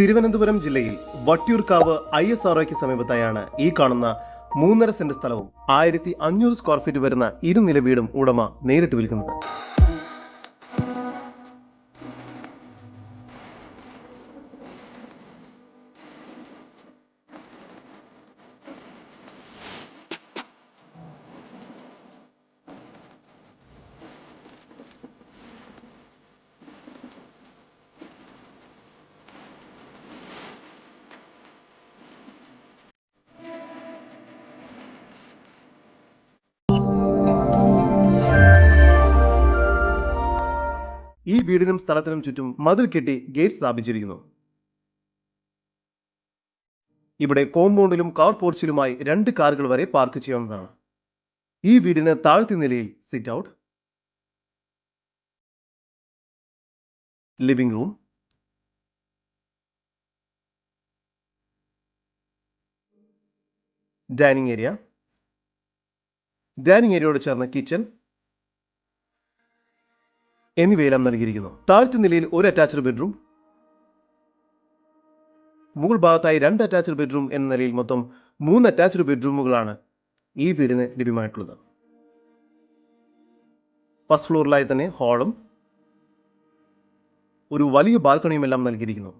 തിരുവനന്തപുരം ജില്ലയിൽ Vattiyoorkavu I S ആർഒയ്ക്ക് സമീപത്തായാണ് ഈ കാണുന്ന മൂന്നര സെന്റ് സ്ഥലവും ആയിരത്തി അഞ്ഞൂറ് സ്ക്വയർ ഫീറ്റ് വരുന്ന ഇരുനില വീടും ഉടമ നേരിട്ട് വിൽക്കുന്നത്. ഈ വീടിനും സ്ഥലത്തിനും ചുറ്റും മതിൽ കെട്ടി ഗേറ്റ് സ്ഥാപിച്ചിരിക്കുന്നു. ഇവിടെ കോമ്പൗണ്ടിലും കാർ പോർച്ചിലുമായി രണ്ട് കാറുകൾ വരെ പാർക്ക് ചെയ്യാവുന്നതാണ്. ഈ വീടിന് താഴ്ത്തി നിലയിൽ sit out living room dining area dining ഏരിയയോട് ചേർന്ന് കിച്ചൺ എന്നിവയെല്ലാം നൽകിയിരിക്കുന്നു. താഴ്ത്ത നിലയിൽ ഒരു അറ്റാച്ച്ഡ് ബെഡ്റൂം മുകൾ ഭാഗത്തായി രണ്ട് അറ്റാച്ച്ഡ് ബെഡ്റൂം എന്ന നിലയിൽ മൊത്തം മൂന്ന് അറ്റാച്ച്ഡ് ബെഡ്റൂമുകളാണ് ഈ വീടിന് ലഭ്യമായിട്ടുള്ളത്. ഫസ്റ്റ് ഫ്ലോറിലായി തന്നെ ഹാളും ഒരു വലിയ ബാൽക്കണിയും എല്ലാം നൽകിയിരിക്കുന്നു.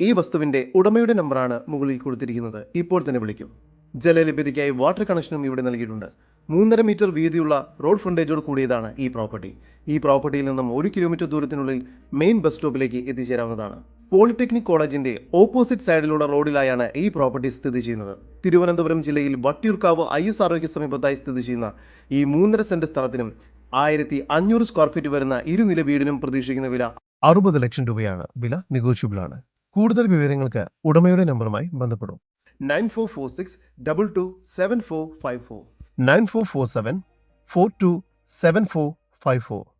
ഈ വസ്തുവിന്റെ ഉടമയുടെ നമ്പറാണ് മുകളിൽ കൊടുത്തിരിക്കുന്നത്. ഇപ്പോൾ തന്നെ വിളിക്കും. ജലലഭ്യതയ്ക്കായി വാട്ടർ കണക്ഷനും ഇവിടെ നൽകിയിട്ടുണ്ട്. മൂന്നര മീറ്റർ വീതിയുള്ള റോഡ് ഫ്രണ്ടേജോട് കൂടിയതാണ് ഈ പ്രോപ്പർട്ടി ഈ പ്രോപ്പർട്ടിയിൽ നിന്നും ഒരു കിലോമീറ്റർ ദൂരത്തിനുള്ളിൽ മെയിൻ ബസ് സ്റ്റോപ്പിലേക്ക് എത്തിച്ചേരാവുന്നതാണ്. പോളിടെക്നിക് കോളേജിന്റെ ഓപ്പോസിറ്റ് സൈഡിലുള്ള റോഡിലായാണ് ഈ പ്രോപ്പർട്ടി സ്ഥിതി ചെയ്യുന്നത്. തിരുവനന്തപുരം ജില്ലയിൽ വട്ടിയൂർക്കാവ് ഐ എസ് ആർഒയ്ക്ക് സമീപത്തായി സ്ഥിതി ചെയ്യുന്ന ഈ മൂന്നര സെന്റ് സ്ഥലത്തിനും ആയിരത്തി അഞ്ഞൂറ് സ്ക്വയർ ഫീറ്റ് വരുന്ന ഇരുനില വീടിനും പ്രതീക്ഷിക്കുന്ന വില അറുപത് ലക്ഷം രൂപയാണ്. വില നെഗോഷ്യബിൾ ആണ്. കൂടുതൽ വിവരങ്ങൾക്ക് ഉടമയുടെ നമ്പറുമായി ബന്ധപ്പെടും. Nine four four six double two seven four five four. 9447 427454.